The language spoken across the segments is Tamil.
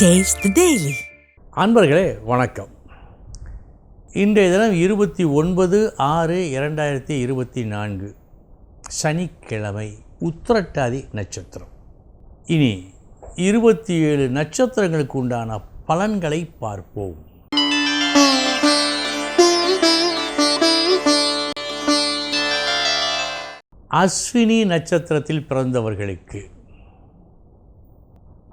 Taste அன்பர்களே வணக்கம். இன்றைய தினம் இருபத்தி ஒன்பது ஆறு இரண்டாயிரத்தி இருபத்தி நான்கு. சனிக்கிழமை உத்திரட்டாதி நட்சத்திரம். இனி இருபத்தி ஏழு நட்சத்திரங்களுக்கு உண்டான பலன்களை பார்ப்போம். அஸ்வினி நட்சத்திரத்தில் பிறந்தவர்களுக்கு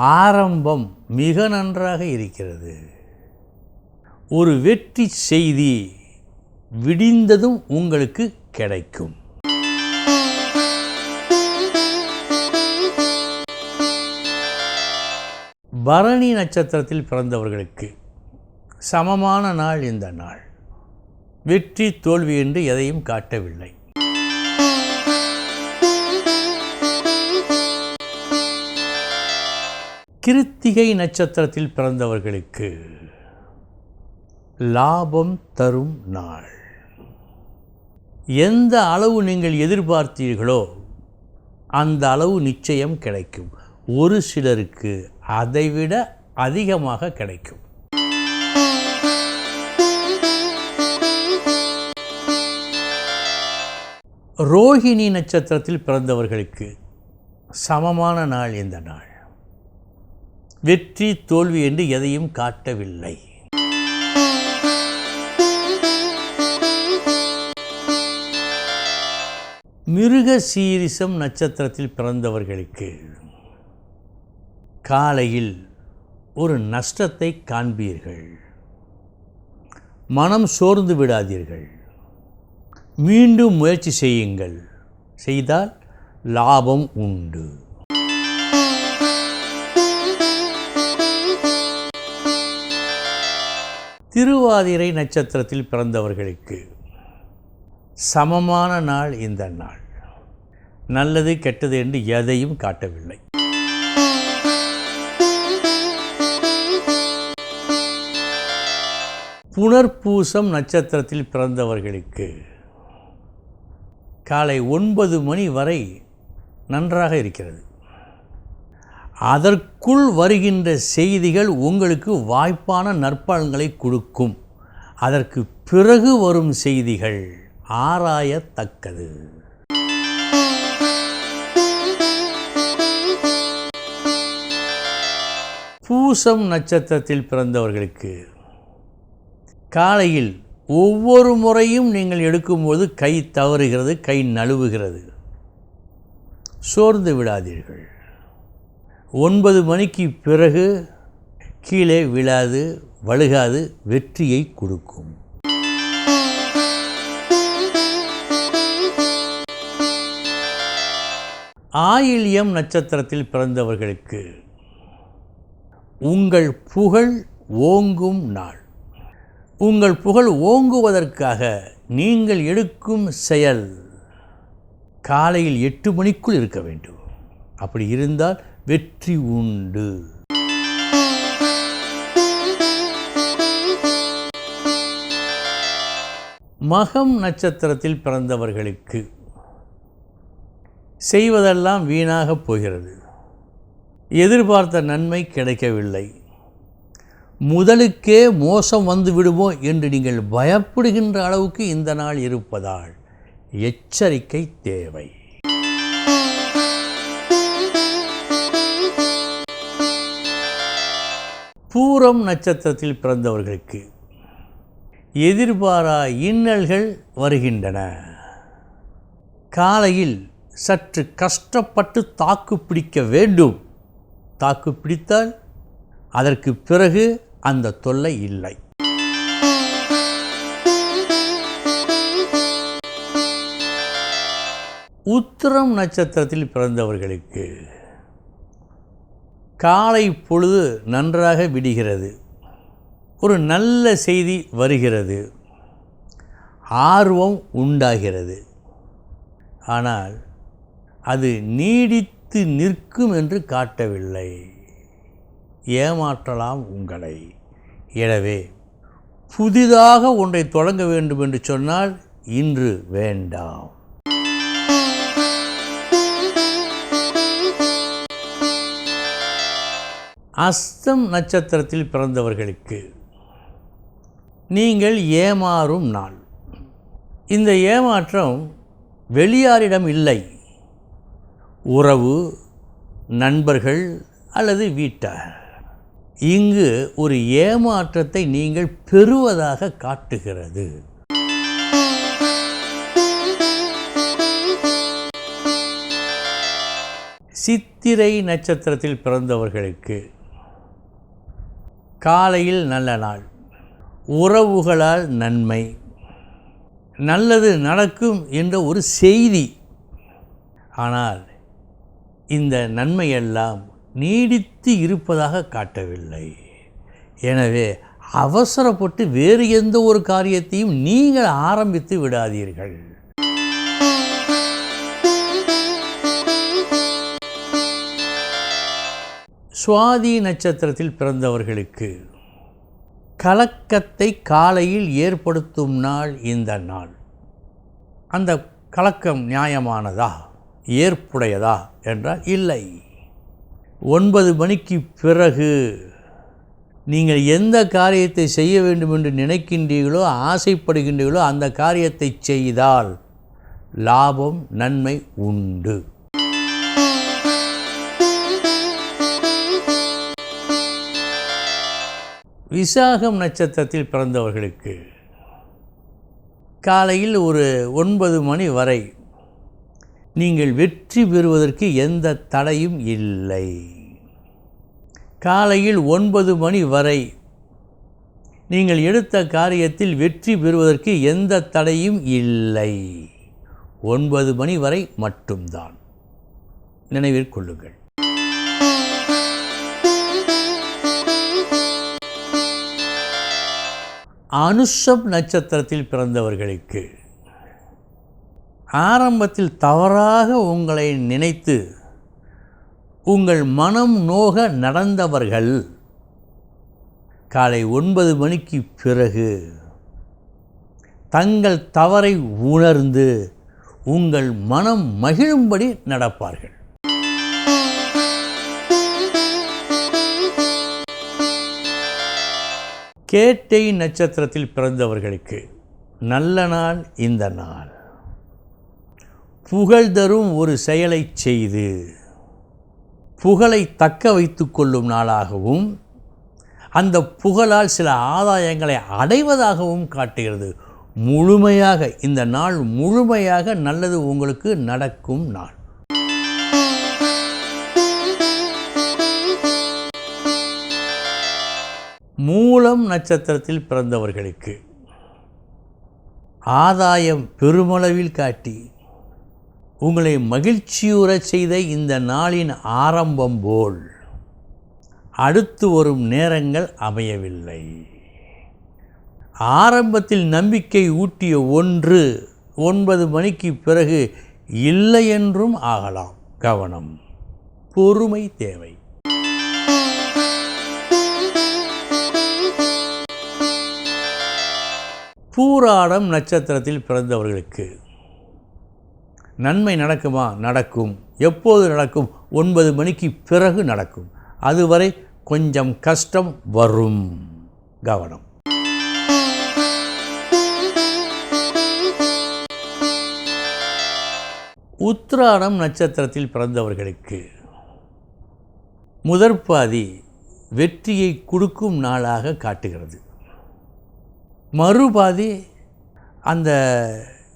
ஆரம்பம் மிக நன்றாக இருக்கிறது. ஒரு வெற்றி செய்தி விடிந்ததும் உங்களுக்கு கிடைக்கும். பரணி நட்சத்திரத்தில் பிறந்தவர்களுக்கு சமமான நாள் இந்த நாள். வெற்றி தோல்வி என்று எதையும் காட்டவில்லை. கிருத்திகை நட்சத்திரத்தில் பிறந்தவர்களுக்கு லாபம் தரும் நாள். எந்த அளவு நீங்கள் எதிர்பார்த்தீர்களோ அந்த அளவு நிச்சயம் கிடைக்கும். ஒரு சிலருக்கு அதைவிட அதிகமாக கிடைக்கும். ரோஹிணி நட்சத்திரத்தில் பிறந்தவர்களுக்கு சமமான நாள் இந்த நாள். வெற்றி தோல்வி என்று எதையும் காட்டவில்லை. மிருக சீரிசம் நட்சத்திரத்தில் பிறந்தவர்களுக்கு காலையில் ஒரு நஷ்டத்தை காண்பீர்கள். மனம் சோர்ந்து விடாதீர்கள். மீண்டும் முயற்சி செய்யுங்கள். செய்தால் லாபம் உண்டு. திருவாதிரை நட்சத்திரத்தில் பிறந்தவர்களுக்கு சமமான நாள் இந்த நாள். நல்லது கெட்டது என்று எதையும் காட்டவில்லை. புனர்பூசம் நட்சத்திரத்தில் பிறந்தவர்களுக்கு காலை ஒன்பது மணி வரை நன்றாக இருக்கிறது. அதற்குள் வருகின்ற செய்திகள் உங்களுக்கு வாய்ப்பான நற்பலன்களை கொடுக்கும். அதற்கு பிறகு வரும் செய்திகள் ஆராயத்தக்கது. பூசம் நட்சத்திரத்தில் பிறந்தவர்களுக்கு காலையில் ஒவ்வொரு முறையும் நீங்கள் எடுக்கும்போது கை தவறுகிறது கை நழுவுகிறது. சோர்ந்து விடாதீர்கள். ஒன்பது மணிக்கு பிறகு கீழே விழாது வழுகாது வெற்றியை கொடுக்கும். ஆயில்யம் நட்சத்திரத்தில் பிறந்தவர்களுக்கு உங்கள் புகழ் ஓங்கும் நாள். உங்கள் புகழ் ஓங்குவதற்காக நீங்கள் எடுக்கும் செயல் காலையில் எட்டு மணிக்குள் இருக்க வேண்டும். அப்படி இருந்தால் வெற்றி உண்டு. மகம் நட்சத்திரத்தில் பிறந்தவர்களுக்கு செய்வதெல்லாம் வீணாகப் போகிறது. எதிர்பார்த்த நன்மை கிடைக்கவில்லை. முதலுக்கே மோசம் வந்து விடுமோ என்று நீங்கள் பயப்படுகின்ற அளவுக்கு இந்த நாள் இருப்பதால் எச்சரிக்கை தேவை. பூரம் நட்சத்திரத்தில் பிறந்தவர்களுக்கு எதிர்பாரா இன்னல்கள் வருகின்றன. காலையில் சற்று கஷ்டப்பட்டு தாக்கு பிடிக்க வேண்டும். தாக்கு பிடித்தால் அதற்கு பிறகு அந்த தொல்லை இல்லை. உத்திரம் நட்சத்திரத்தில் பிறந்தவர்களுக்கு காலை பொழுது நன்றாக விடுகிறது. ஒரு நல்ல செய்தி வருகிறது. ஆர்வம் உண்டாகிறது. ஆனால் அது நீடித்து நிற்கும் என்று காட்டவில்லை. ஏமாற்றலாம் உங்களை. எனவே புதிதாக ஒன்றை தொடங்க வேண்டும் என்று சொன்னால் இன்று வேண்டாம். அஸ்தம் நட்சத்திரத்தில் பிறந்தவர்களுக்கு நீங்கள் ஏமாறும் நாள். இந்த ஏமாற்றம் வெளியாரிடம் இல்லை. உறவு நண்பர்கள் அல்லது வீட்டார். இங்கு ஒரு ஏமாற்றத்தை நீங்கள் பெறுவதாக காட்டுகிறது. சித்திரை நட்சத்திரத்தில் பிறந்தவர்களுக்கு காலையில் நல்ல நாள். உறவுகளால் நன்மை. நல்லது நடக்கும் என்ற ஒரு செய்தி. ஆனால் இந்த நன்மையெல்லாம் நீடித்து இருப்பதாக காட்டவில்லை. எனவே அவசரப்பட்டு வேறு எந்த ஒரு காரியத்தையும் நீங்கள் ஆரம்பித்து விடாதீர்கள். சுவாதி நட்சத்திரத்தில் பிறந்தவர்களுக்கு கலக்கத்தை காலையில் ஏற்படுத்தும் நாள் இந்த நாள். அந்த கலக்கம் நியாயமானதா? ஏற்புடையதா? என்றால் இல்லை. ஒன்பது மணிக்கு பிறகு நீங்கள் எந்த காரியத்தை செய்ய வேண்டும் என்று நினைக்கின்றீர்களோ ஆசைப்படுகின்றீர்களோ அந்த காரியத்தை செய்தால் லாபம் நன்மை உண்டு. விசாகம் நட்சத்திரத்தில் பிறந்தவர்களுக்கு காலையில் ஒரு ஒன்பது மணி வரை நீங்கள் வெற்றி பெறுவதற்கு எந்த தடையும் இல்லை. காலையில் ஒன்பது மணி வரை நீங்கள் எடுத்த காரியத்தில் வெற்றி பெறுவதற்கு எந்த தடையும் இல்லை. ஒன்பது மணி வரை மட்டும்தான். நினைவில் கொள்ளுங்கள். அனுஷம் நட்சத்திரத்தில் பிறந்தவர்களுக்கு ஆரம்பத்தில் தவறாக உங்களை நினைத்து உங்கள் மனம் நோக நடந்தவர்கள் காலை ஒன்பது மணிக்கு பிறகு தங்கள் தவறை உணர்ந்து உங்கள் மனம் மகிழும்படி நடப்பார்கள். கேட்டை நட்சத்திரத்தில் பிறந்தவர்களுக்கு நல்ல நாள் இந்த நாள். புகழ் தரும் ஒரு செயலை செய்து புகழை தக்க வைத்து கொள்ளும் நாளாகவும் அந்த புகழால் சில ஆதாயங்களை அடைவதாகவும் காட்டுகிறது. முழுமையாக இந்த நாள் முழுமையாக நல்லது உங்களுக்கு நடக்கும் நாள். மூலம் நட்சத்திரத்தில் பிறந்தவர்களுக்கு. ஆதாயம் பெருமளவில் காட்டி உங்களை மகிழ்ச்சியுறச் செய்த இந்த நாளின் ஆரம்பம் போல் அடுத்து வரும் நேரங்கள் அமையவில்லை. ஆரம்பத்தில் நம்பிக்கை ஊட்டிய ஒன்று ஒன்பது மணிக்கு பிறகு இல்லை என்றும் ஆகலாம். கவனம் பொறுமை தேவை. பூராடம் நட்சத்திரத்தில் பிறந்தவர்களுக்கு நன்மை நடக்குமா? நடக்கும். எப்போது நடக்கும்? ஒன்பது மணிக்கு பிறகு நடக்கும். அதுவரை கொஞ்சம் கஷ்டம் வரும். கவனம். உத்ராடம் நட்சத்திரத்தில் பிறந்தவர்களுக்கு முதற்பாதி வெற்றியை கொடுக்கும் நாளாக காட்டுகிறது. மறுபாதி அந்த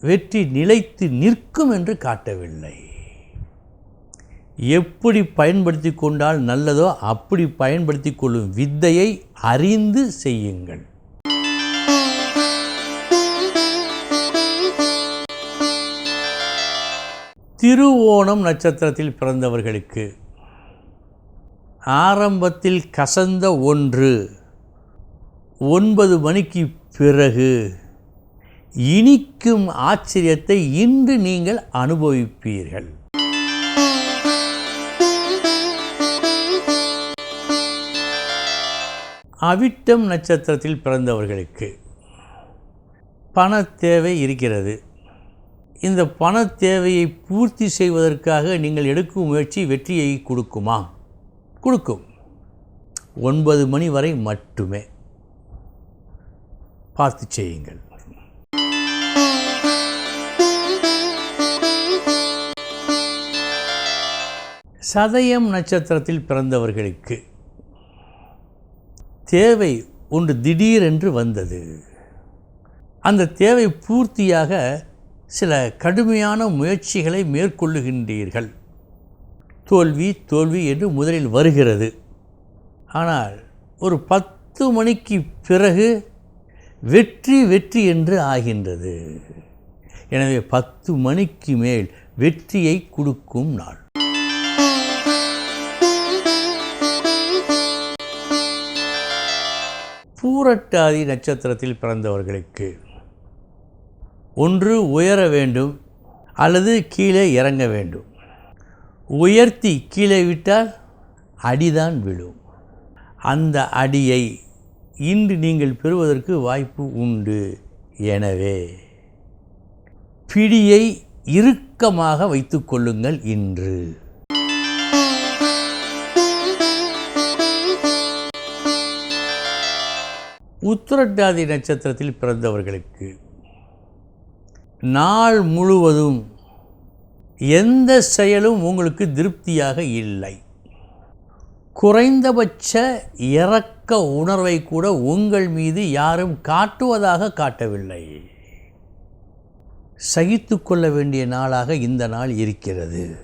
வெற்றி நிலைத்து நிற்கும் என்று காட்டவில்லை. எப்படி பயன்படுத்தி கொண்டால் நல்லதோ அப்படி பயன்படுத்தி கொள்ளும் வித்தையை அறிந்து செய்யுங்கள். திருவோணம் நட்சத்திரத்தில் பிறந்தவர்களுக்கு ஆரம்பத்தில் கசந்த ஒன்று ஒன்பது மணிக்கு பிறகு இனிக்கும் ஆச்சரியத்தை இன்று நீங்கள் அனுபவிப்பீர்கள். அவிட்டம் நட்சத்திரத்தில் பிறந்தவர்களுக்கு பண தேவை இருக்கிறது. இந்த பண தேவையை பூர்த்தி செய்வதற்காக நீங்கள் எடுக்கும் முயற்சி வெற்றியை கொடுக்குமா? கொடுக்கும். ஒன்பது மணி வரை மட்டுமே. பார்த்து செய்யுங்கள். சதயம் நட்சத்திரத்தில் பிறந்தவர்களுக்கு தேவை ஒன்று திடீரென்று வந்தது. அந்த தேவை பூர்த்தியாக சில கடுமையான முயற்சிகளை மேற்கொள்ளுகின்றீர்கள். தோல்வி தோல்வி என்று முதலில் வருகிறது. ஆனால் ஒரு பத்து மணிக்கு பிறகு வெற்றி வெற்றி என்று ஆகின்றது. எனவே பத்து மணிக்கு மேல் வெற்றியை கொடுக்கும் நாள். பூரட்டாதி நட்சத்திரத்தில் பிறந்தவர்களுக்கு ஒன்று உயர வேண்டும் அல்லது கீழே இறங்க வேண்டும். உயர்த்தி கீழே விட்டால் அடிதான் விழும். அந்த அடியை இன்று நீங்கள் பெறுவதற்கு வாய்ப்பு உண்டு. எனவே பிடியை இறுக்கமாக வைத்துக்கொள்ளுங்கள் இன்று. உத்திரட்டாதி நட்சத்திரத்தில் பிறந்தவர்களுக்கு நாள் முழுவதும் எந்த செயலும் உங்களுக்கு திருப்தியாக இல்லை. குறைந்தபட்ச தக்க உணர்வை கூட உங்கள் மீது யாரும் காட்டுவதாக காட்டவில்லை. சகித்து கொள்ள வேண்டிய நாளாக இந்த நாள் இருக்கிறது.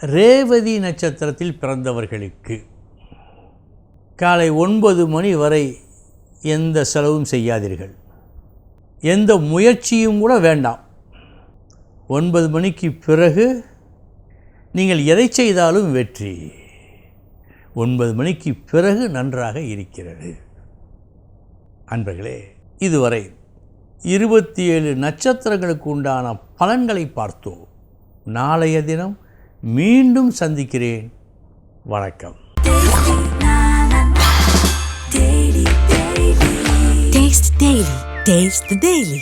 ரேவதி நட்சத்திரத்தில் பிறந்தவர்களுக்கு காலை ஒன்பது மணி வரை எந்த செலவும் செய்யாதீர்கள். எந்த முயற்சியும் கூட வேண்டாம். ஒன்பது மணிக்கு பிறகு நீங்கள் எதை செய்தாலும் வெற்றி ஒன்பது மணிக்கு பிறகு நன்றாக இருக்கிறது அன்பர்களே இதுவரை இருபத்தி ஏழு நட்சத்திரங்களுக்கு உண்டான பலன்களை பார்த்தோம் நாளைய தினம் மீண்டும் சந்திக்கிறேன் வணக்கம் Taste Daily. Taste the Daily.